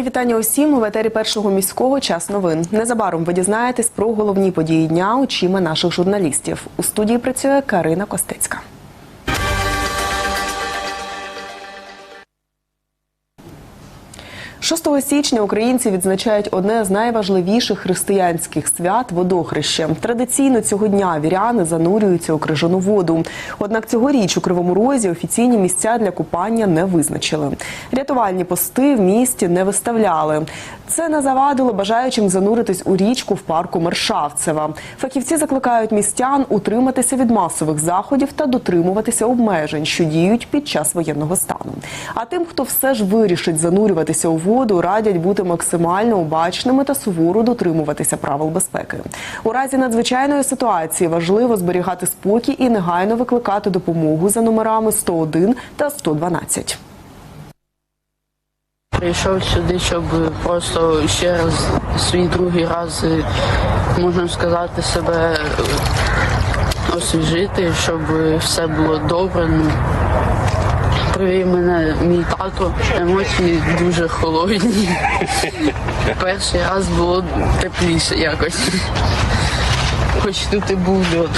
Мої вітання усім у етері першого міського час новин. Незабаром ви дізнаєтесь про головні події дня очима наших журналістів. У студії працює Карина Костецька. «6 січня українці відзначають одне з найважливіших християнських свят водохреще. Традиційно цього дня віряни занурюються у крижану воду. Однак цьогоріч у Кривому Розі офіційні місця для купання не визначили. Рятувальні пости в місті не виставляли. Це не завадило бажаючим зануритись у річку в парку Мершавцева. Фахівці закликають містян утриматися від масових заходів та дотримуватися обмежень, що діють під час воєнного стану. А тим, хто все ж вирішить занурюватися у воду, радять бути максимально обачними та суворо дотримуватися правил безпеки. У разі надзвичайної ситуації важливо зберігати спокій і негайно викликати допомогу за номерами 101 та 112. Прийшов сюди, щоб просто ще раз свій другий раз, е, можна сказати, себе е, освіжити, щоб все було добре. Ну, мене мій тато, емоції дуже холодні. Перший раз було тепліше якось. Хоч тут і був льод.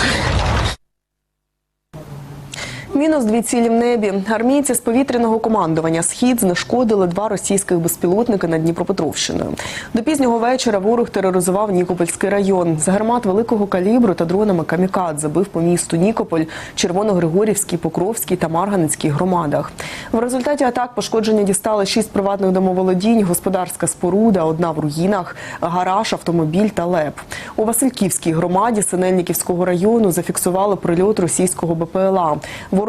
Мінус дві цілі в небі. Армійці з повітряного командування Схід знешкодили два російських безпілотники над Дніпропетровщиною. До пізнього вечора ворог тероризував Нікопольський район. З гармат великого калібру та дронами камікадзе бив по місту Нікополь, Червоногригорівській, Покровській та Марганецькій громадах. В результаті атак пошкодження дістали шість приватних домоволодінь, господарська споруда, одна в руїнах, гараж, автомобіль та леп. У Васильківській громаді Синельниківського району зафіксували прильот російського БПЛА.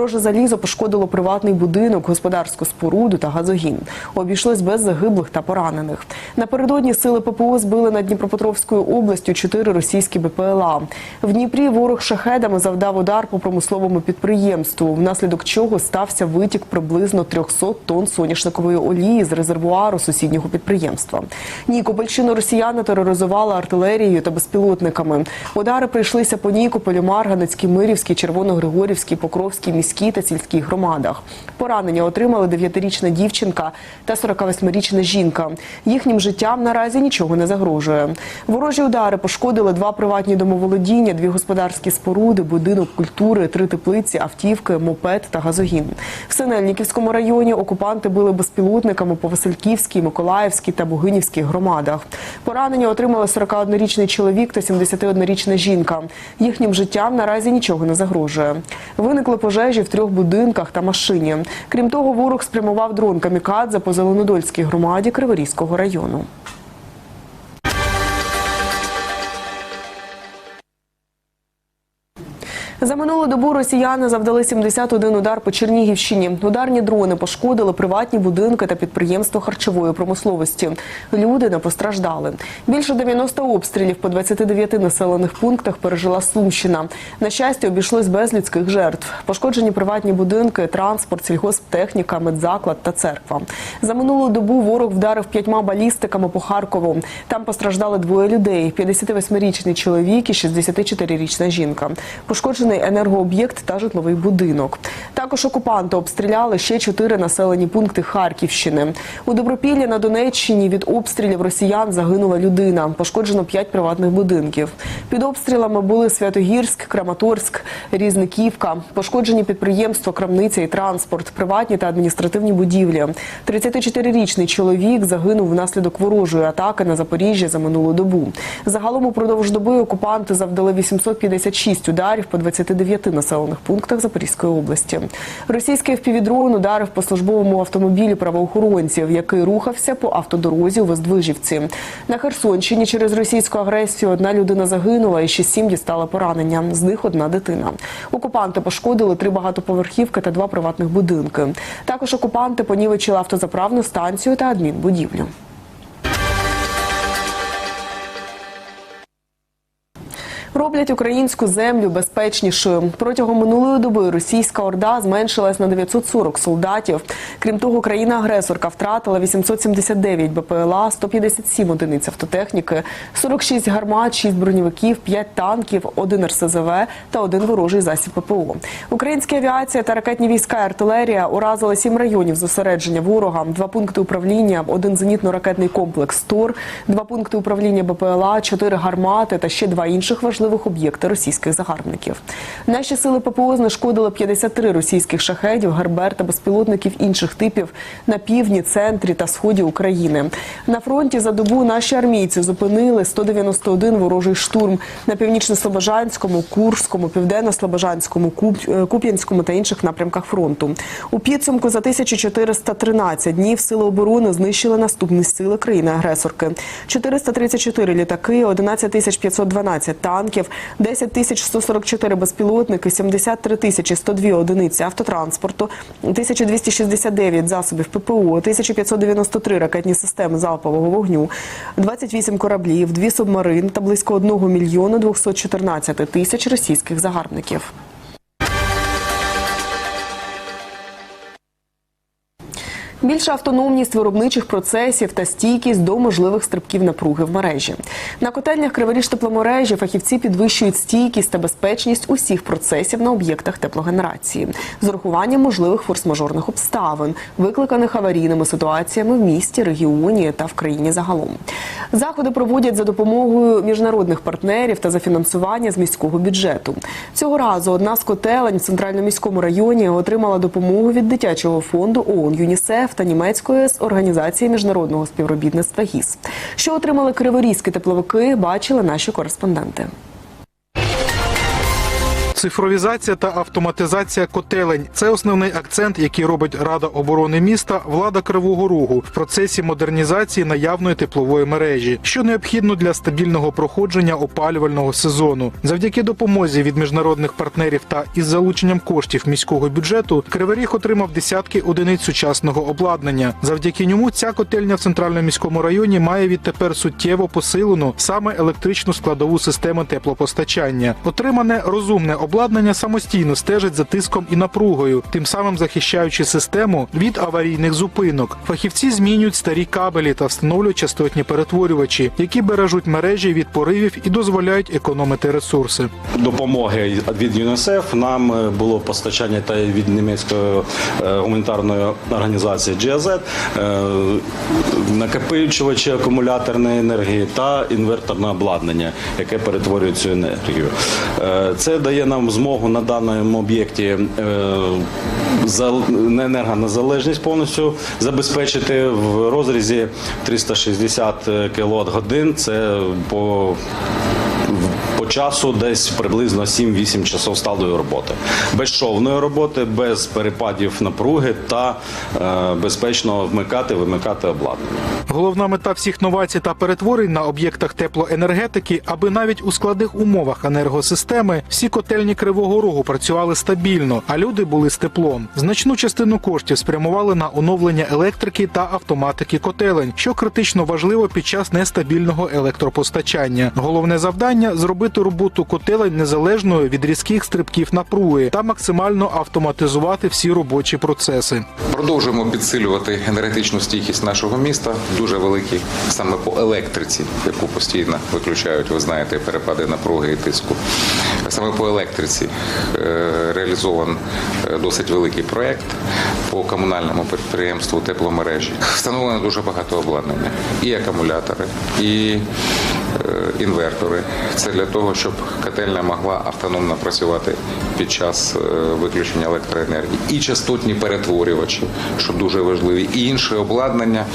Вороже залізо пошкодило приватний будинок, господарську споруду та газогін. Обійшлось без загиблих та поранених. Напередодні сили ППО збили над Дніпропетровською областю чотири російські БПЛА. В Дніпрі ворог шахедами завдав удар по промисловому підприємству, внаслідок чого стався витік приблизно 300 тонн соняшникової олії з резервуару сусіднього підприємства. Нікопольщину росіяни тероризували артилерією та безпілотниками. Удари прийшлися по Нікополю, Марганецькій, Мирівській, Червоногригорівській, Покровській, міській та сільській громадах. Поранення отримали 9-річна дівчинка та 48-річна жінка. Їхнім життям наразі нічого не загрожує. Ворожі удари пошкодили два приватні домоволодіння, дві господарські споруди, будинок культури, три теплиці, автівки, мопед та газогін. В Синельниківському районі окупанти били безпілотниками по Васильківській, Миколаївській та Бугинівській громадах. Поранення отримали 41-річний чоловік та 71-річна жінка. Їхнім життям наразі нічого не загрожує. Виникли пожежі в трьох будинках та машині. Крім того, ворог спрямував дрон камікадзе по Зеленодольській громаді Криворізького району. За минулу добу росіяни завдали 71 удар по Чернігівщині. Ударні дрони пошкодили приватні будинки та підприємства харчової промисловості. Люди не постраждали. Більше 90 обстрілів по 29 населених пунктах пережила Сумщина. На щастя, обійшлось без людських жертв. Пошкоджені приватні будинки, транспорт, сільгосптехніка, медзаклад та церква. За минулу добу ворог вдарив п'ятьма балістиками по Харкову. Там постраждали двоє людей: 58-річний чоловік і 64-річна жінка. Пошкоджений енергооб'єкт та житловий будинок. Також окупанти обстріляли ще чотири населені пункти Харківщини. У Добропіллі на Донеччині від обстрілів росіян загинула людина. Пошкоджено п'ять приватних будинків. Під обстрілами були Святогірськ, Краматорськ, Різниківка. Пошкоджені підприємства, крамниця і транспорт, приватні та адміністративні будівлі. 34-річний чоловік загинув внаслідок ворожої атаки на Запоріжжя за минулу добу. Загалом упродовж доби окупанти завдали 856 ударів по 29 населених пунктах Запорізької області. Російський впівдрон ударив по службовому автомобілі правоохоронців, який рухався по автодорозі у Воздвижівці. На Херсонщині через російську агресію одна людина загинула і ще сім дістала поранення. З них одна дитина. Окупанти пошкодили три багатоповерхівки та два приватних будинки. Також окупанти понівечили автозаправну станцію та адмінбудівлю. Роблять українську землю безпечнішою. Протягом минулої доби російська орда зменшилась на 940 солдатів. Крім того, країна-агресорка втратила 879 БПЛА, 157 одиниць автотехніки, 46 гармат, 6 броньовиків, 5 танків, 1 РСЗВ та один ворожий засіб ППО. Українська авіація та ракетні війська і артилерія уразили 7 районів зосередження ворога, 2 пункти управління, один зенітно-ракетний комплекс ТУР, 2 пункти управління БПЛА, 4 гармати та ще два інших важливих об'єкти російських загарбників. Наші сили ППО знешкодили 53 російських шахедів, гербер та безпілотників інших типів на півдні, центрі та сході України. На фронті за добу наші армійці зупинили 191 ворожий штурм на північно-слобожанському, Курському, південно-слобожанському, е, Куп'янському та інших напрямках фронту. У підсумку за 1413 днів сили оборони знищили наступні сили країни-агресорки: 434 літаки, 11 512 танків, 10 144 безпілотники, 73 102 одиниці автотранспорту, 1269 засобів ППО, 1593 ракетні системи залпового вогню, 28 кораблів, 2 субмарин та близько 1 мільйона 214 тисяч російських загарбників. Більша автономність виробничих процесів та стійкість до можливих стрибків напруги в мережі. На котельнях Криворіж тепломережі фахівці підвищують стійкість та безпечність усіх процесів на об'єктах теплогенерації з урахуванням можливих форс-мажорних обставин, викликаних аварійними ситуаціями в місті, регіоні та в країні загалом. Заходи проводять за допомогою міжнародних партнерів та за фінансування з міського бюджету. Цього разу одна з котелень в центральному міському районі отримала допомогу від дитячого фонду ООН ЮНІСЕФ та німецької з організації міжнародного співробітництва ГІС. Що отримали криворізькі тепловики, бачили наші кореспонденти. Цифровізація та автоматизація котелень це основний акцент, який робить Рада оборони міста, влада Кривого Рогу в процесі модернізації наявної теплової мережі, що необхідно для стабільного проходження опалювального сезону. Завдяки допомозі від міжнародних партнерів та із залученням коштів міського бюджету Кривий отримав десятки одиниць сучасного обладнання. Завдяки ньому ця котельня в центральному міському районі має відтепер суттєво посилену саме електричну складову систему теплопостачання. Отримане розумне обладнання самостійно стежить за тиском і напругою, тим самим захищаючи систему від аварійних зупинок. Фахівці змінюють старі кабелі та встановлюють частотні перетворювачі, які бережуть мережі від поривів і дозволяють економити ресурси. допомоги від ЮНІСЕФ нам е, було постачання та від німецької е, гуманітарної організації GIZ, е, накопичувачі акумуляторної енергії та інверторне обладнання, яке перетворює цю енергію. Це дає нам змогу на даному об'єкті е, енергонезалежність повністю забезпечити в розрізі 360 кВт годин. Це по часу десь приблизно 7-8 часов сталої роботи. Безшовної роботи, без перепадів напруги та е, безпечно вмикати, вимикати обладнання. Головна мета всіх новацій та перетворень на об'єктах теплоенергетики, аби навіть у складних умовах енергосистеми всі котельні Кривого Рогу працювали стабільно, а люди були з теплом. Значну частину коштів спрямували на оновлення електрики та автоматики котелень, що критично важливо під час нестабільного електропостачання. Головне завдання зробити роботу котелень незалежною від різких стрибків напруги та максимально автоматизувати всі робочі процеси. Продовжуємо підсилювати енергетичну стійкість нашого міста. Дуже великий саме по електриці, яку постійно виключають, ви знаєте, перепади напруги і тиску. Саме по електриці е, реалізований е, досить великий проєкт по комунальному підприємству тепломережі. Встановлено дуже багато обладнання, і акумулятори, і інвертори. Це для того, щоб котельня могла автономно працювати під час е, виключення електроенергії, і частотні перетворювачі, що дуже важливі, і інше обладнання,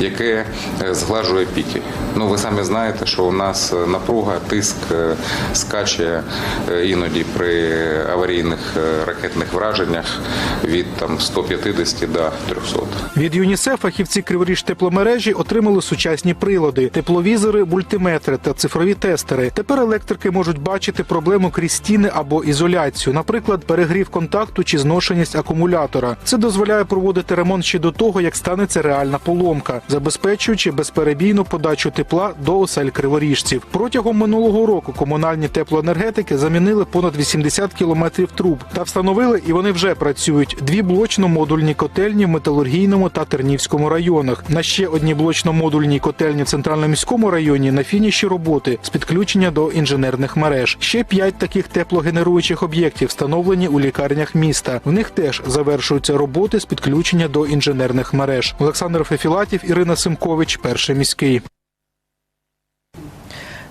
яке е, зглажує піки. Ну ви самі знаєте, що у нас е, напруга, тиск е, скаче е, іноді при аварійних е, ракетних враженнях від там 150 до 300. Від ЮНІСЕФ фахівці Криворіж тепломережі отримали сучасні прилади, тепловізори, мультиметри та та цифрові тестери. Тепер електрики можуть бачити проблему крізь стіни або ізоляцію, наприклад, перегрів контакту чи зношеність акумулятора. Це дозволяє проводити ремонт ще до того, як станеться реальна поломка, забезпечуючи безперебійну подачу тепла до осель криворіжців. Протягом минулого року комунальні теплоенергетики замінили понад 80 кілометрів труб та встановили, і вони вже працюють дві блочно-модульні котельні в металургійному та Тернівському районах. На ще одній блочно-модульній котельні в центрально-міському районі на фініші роботи з підключення до інженерних мереж. Ще п'ять таких теплогенеруючих об'єктів встановлені у лікарнях міста. В них теж завершуються роботи з підключення до інженерних мереж. Олександр Фефілатів, Ірина Симкович, перший міський.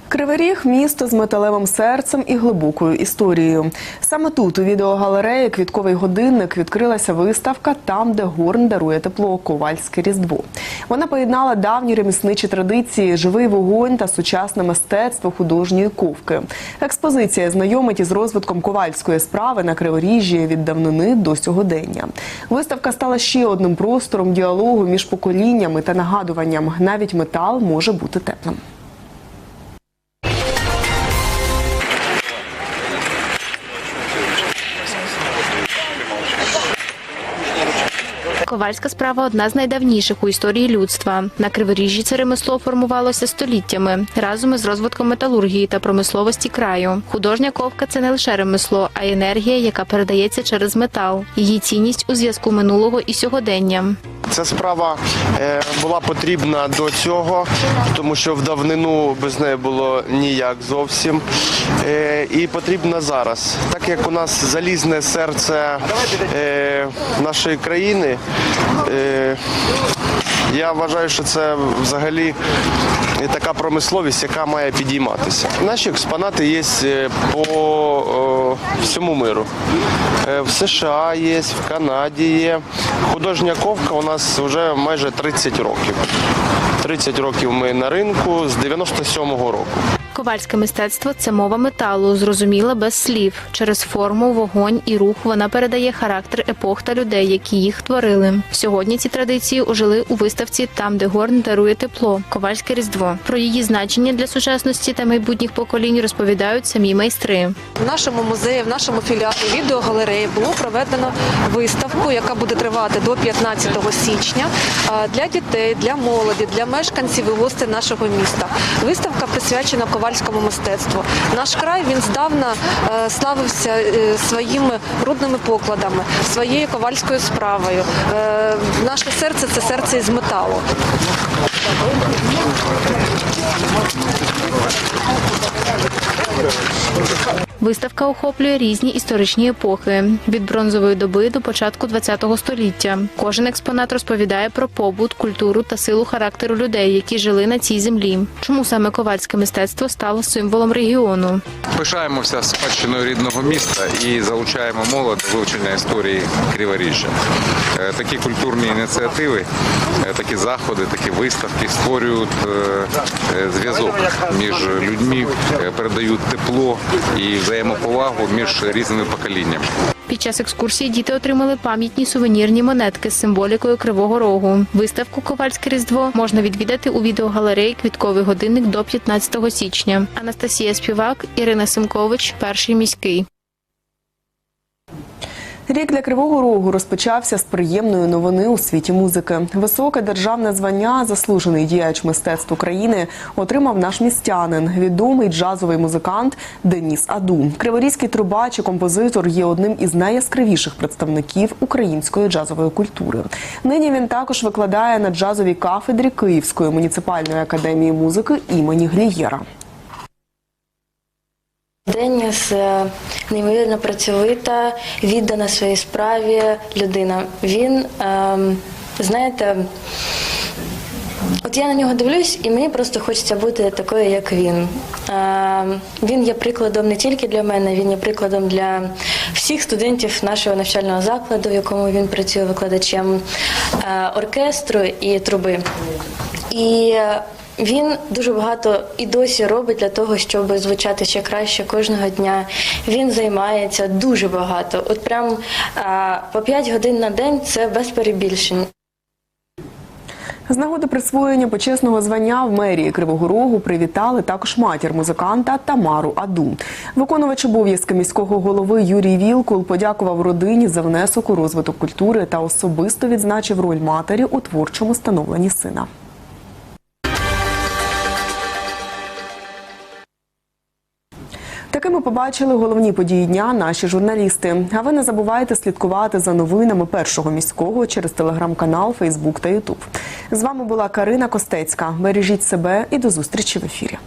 Кривий Ріг – місто з металевим серцем і глибокою історією. Саме тут, у відеогалереї Квітковий годинник відкрилася виставка Там, де горн дарує тепло Ковальське Різдво. Вона поєднала давні ремісничі традиції, живий вогонь та сучасне мистецтво художньої ковки. Експозиція знайомить із розвитком ковальської справи на Криворіжжі від давнини до сьогодення. Виставка стала ще одним простором діалогу між поколіннями та нагадуванням. Навіть метал може бути теплим. Ковальська справа одна з найдавніших у історії людства. На Криворіжжі це ремесло формувалося століттями разом із розвитком металургії та промисловості краю. Художня ковка це не лише ремесло, а й енергія, яка передається через метал. Її цінність у зв'язку минулого і сьогодення. Ця справа е, була потрібна до цього, тому що в давнину без неї було ніяк зовсім. Е, і потрібна зараз. Так як у нас залізне серце е, нашої країни, я вважаю, що це взагалі така промисловість, яка має підійматися. Наші експонати є е, по всьому миру. Е, В США є, в Канаді є. Художня ковка у нас вже майже 30 років. 30 років ми на ринку з 97-го року. Ковальське мистецтво це мова металу, зрозуміла без слів. Через форму, вогонь і рух вона передає характер епох та людей, які їх творили. Сьогодні ці традиції ожили у виставці Там, де горн дарує тепло. Ковальське різдво. Про її значення для сучасності та майбутніх поколінь розповідають самі майстри. В нашому музеї, в нашому філіалі відеогалереї було проведено виставку, яка буде тривати до 15 січня для дітей, для молоді, для мешканців і гостей нашого міста. Виставка присвячена ковальському мистецтву. Наш край він здавна е, славився е, своїми рудними покладами, своєю ковальською справою. Е, Наше серце це серце із металу. Виставка охоплює різні історичні епохи від бронзової доби до початку ХХ століття. Кожен експонат розповідає про побут, культуру та силу характеру людей, які жили на цій землі. Чому саме ковальське мистецтво стало символом регіону? Пишаємося спадщиною рідного міста і залучаємо молодь до вивчення історії Криворіжжя. Е, Такі культурні ініціативи, е, такі заходи, такі виставки створюють е, зв'язок між людьми, передають тепло і взаємоповагу між різними поколіннями. Під час екскурсії діти отримали пам'ятні сувенірні монетки з символікою Кривого Рогу. Виставку Ковальське Різдво можна відвідати у відеогалереї Квітковий годинник до 15 січня. Анастасія Співак, Ірина Симкович, перший міський. Рік для Кривого Рогу розпочався з приємної новини у світі музики. Високе державне звання, заслужений діяч мистецтв України, отримав наш містянин, відомий джазовий музикант Деніс Аду. Криворізький трубач і композитор є одним із найяскравіших представників української джазової культури. Нині він також викладає на джазовій кафедрі Київської муніципальної академії музики імені Глієра. Деніс е, неймовірно працьовита, віддана своїй справі людина. Він, ем, знаєте, от я на нього дивлюсь, і мені просто хочеться бути такою, як він. Ем, він є прикладом не тільки для мене, він є прикладом для всіх студентів нашого навчального закладу, в якому він працює викладачем е, оркестру і труби. І він дуже багато і досі робить для того, щоб звучати ще краще кожного дня. Він займається дуже багато. От прям а, по 5 годин на день це без перебільшень. З нагоди присвоєння почесного звання в мерії Кривого Рогу привітали також матір музиканта Тамару Аду. Виконувач обов'язки міського голови Юрій Вілкул подякував родині за внесок у розвиток культури та особисто відзначив роль матері у творчому становленні сина. Такими побачили головні події дня наші журналісти. А ви не забувайте слідкувати за новинами першого міського через телеграм-канал, Фейсбук та Ютуб. З вами була Карина Костецька. Бережіть себе і до зустрічі в ефірі.